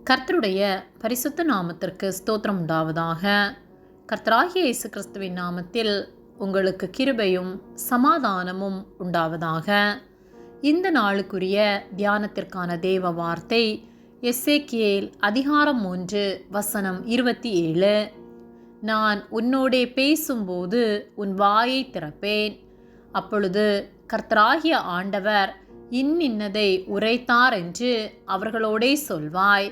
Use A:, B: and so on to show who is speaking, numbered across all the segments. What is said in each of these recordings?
A: கர்த்தருடைய பரிசுத்த நாமத்திற்கு ஸ்தோத்திரம் உண்டாவதாக. கர்த்தராகிய இயேசு கிறிஸ்துவின் நாமத்தில் உங்களுக்கு கிருபையும் சமாதானமும் உண்டாவதாக. இந்த நாளுக்குரிய தியானத்திற்கான தேவ வார்த்தை எஸ்ஏக்கியேல் அதிகாரம் மூன்று வசனம் இருபத்தி ஏழு. நான் உன்னோடே பேசும்போது உன் வாயை திறப்பேன். அப்பொழுது கர்த்தராகிய ஆண்டவர் இன்னின்னதை உரைத்தார் என்று அவர்களோடே சொல்வாய்.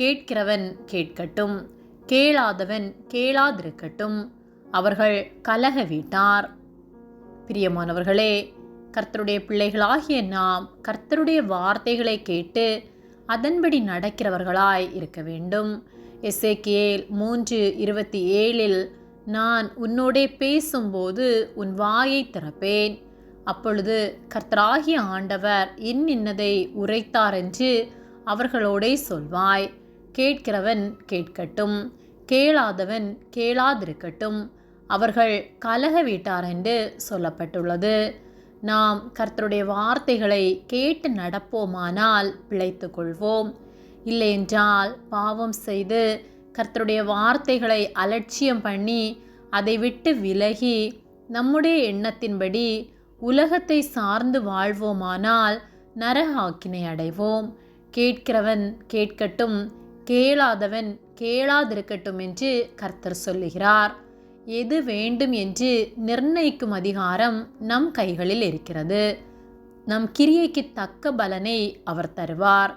A: கேட்கிறவன் கேட்கட்டும் கேளாதவன் கேளாதிருக்கட்டும் அவர்கள் கலக வீட்டார். பிரியமானவர்களே கர்த்தருடைய பிள்ளைகளாகிய நாம் கர்த்தருடைய வார்த்தைகளை கேட்டு அதன்படி நடக்கிறவர்களாய் இருக்க வேண்டும். எசேக்கியேல் மூன்று இருபத்தி ஏழில் நான் உன்னோடே பேசும்போது உன் வாயை திறப்பேன். அப்பொழுது கர்த்தராகிய ஆண்டவர் இன்னின்னதை உரைத்தார் என்று அவர்களோடே சொல்வாய். கேட்கிறவன் கேட்கட்டும் கேளாதவன் கேளாதிருக்கட்டும் அவர்கள் கலக வீட்டார் என்று சொல்லப்பட்டுள்ளது. நாம் கர்த்தருடைய வார்த்தைகளை கேட்டு நடப்போமானால் பிழைத்து கொள்வோம். இல்லையென்றால் பாவம் செய்து கர்த்தருடைய வார்த்தைகளை அலட்சியம் பண்ணி அதை விட்டு விலகி நம்முடைய எண்ணத்தின்படி உலகத்தை சார்ந்து வாழ்வோமானால் நரகாக்கினை அடைவோம். கேட்கிறவன் கேட்கட்டும் கேளாதவன் கேளாதிருக்கட்டும் என்று கர்த்தர் சொல்லுகிறார். எது வேண்டும் என்று நிர்ணயிக்கும் அதிகாரம் நம் கைகளில் இருக்கிறது. நம் கிரியைக்கு தக்க பலனை அவர் தருவார்.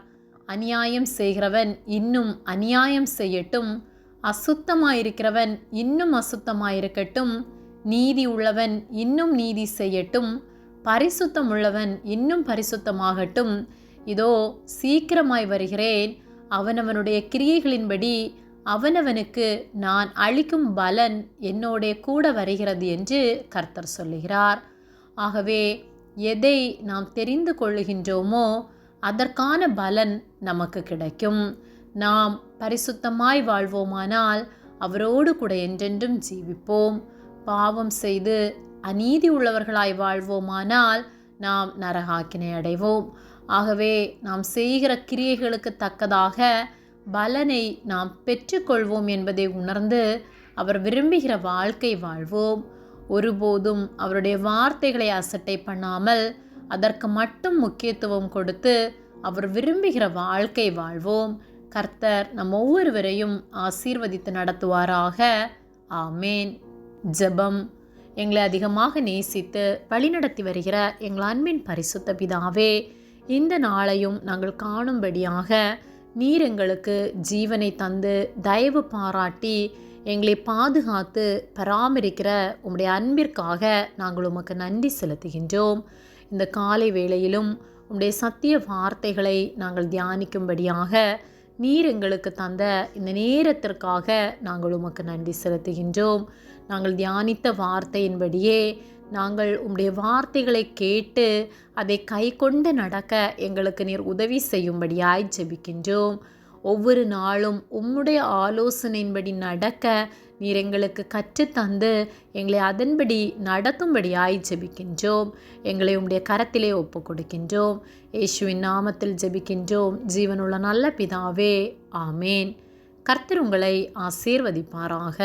A: அநியாயம் செய்கிறவன் இன்னும் அநியாயம் செய்யட்டும். அசுத்தமாயிருக்கிறவன் இன்னும் அசுத்தமாயிருக்கட்டும். நீதி உள்ளவன் இன்னும் நீதி செய்யட்டும். பரிசுத்தம் உள்ளவன் இன்னும் பரிசுத்தமாகட்டும். இதோ சீக்கிரமாய் வருகிறேன். அவனவனுடைய கிரியைகளின்படி அவனவனுக்கு நான் அளிக்கும் பலன் என்னோட கூட வருகிறது என்று கர்த்தர் சொல்லுகிறார். ஆகவே எதை நாம் தெரிந்து கொள்ளுகின்றோமோ அதற்கான பலன் நமக்கு கிடைக்கும். நாம் பரிசுத்தமாய் வாழ்வோமானால் அவரோடு கூட என்றென்றும் ஜீவிப்போம். பாவம் செய்து அநீதி உள்ளவர்களாய் வாழ்வோமானால் நாம் நரகாக்கினை அடைவோம். ஆகவே நாம் செய்கிற கிரியைகளுக்கு தக்கதாக பலனை நாம் பெற்றுக்கொள்வோம் என்பதை உணர்ந்து அவர் விரும்புகிற வாழ்க்கை வாழ்வோம். ஒருபோதும் அவருடைய வார்த்தைகளை அசட்டை பண்ணாமல் அதற்கு மட்டும் முக்கியத்துவம் கொடுத்து அவர் விரும்புகிற வாழ்க்கை வாழ்வோம். கர்த்தர் நம் ஒவ்வொருவரையும் ஆசீர்வதித்து நடத்துவாராக. ஆமேன். ஜெபம். எங்களை அதிகமாக நேசித்து வழிநடத்தி வருகிற எங்கள் அன்பின் பரிசுத்த பிதாவே இந்த நாளையும் நாங்கள் காணும்படியாக நீர் எங்களுக்கு ஜீவனை தந்து தயவு பாராட்டி எங்களை பாதுகாத்து பராமரிக்கிற உம்முடைய அன்பிற்காக நாங்கள் உமக்கு நன்றி செலுத்துகின்றோம். இந்த காலை வேளையிலும் உம்முடைய சத்திய வார்த்தைகளை நாங்கள் தியானிக்கும்படியாக நீர் எங்களுக்கு தந்த இந்த நேரத்திற்காக நாங்கள் உமக்கு நன்றி செலுத்துகின்றோம். நாங்கள் தியானித்த வார்த்தையின்படியே நாங்கள் உம்முடைய வார்த்தைகளை கேட்டு அதை கை கொண்டு நடக்க எங்களுக்கு நீர் உதவி செய்யும்படியாய் ஜெபிக்கின்றோம். ஒவ்வொரு நாளும் உம்முடைய ஆலோசனையின்படி நடக்க நீர் எங்களுக்கு கற்றுத்தந்து எங்களை அதன்படி நடத்தும்படியாய் ஜெபிக்கின்றோம். எங்களை உம்முடைய கரத்திலே ஒப்பு கொடுக்கின்றோம் இயேசுவின் நாமத்தில் ஜெபிக்கின்றோம். ஜீவனுள்ள நல்ல பிதாவே ஆமேன். கர்த்தர் உங்களை ஆசீர்வதிப்பாராக.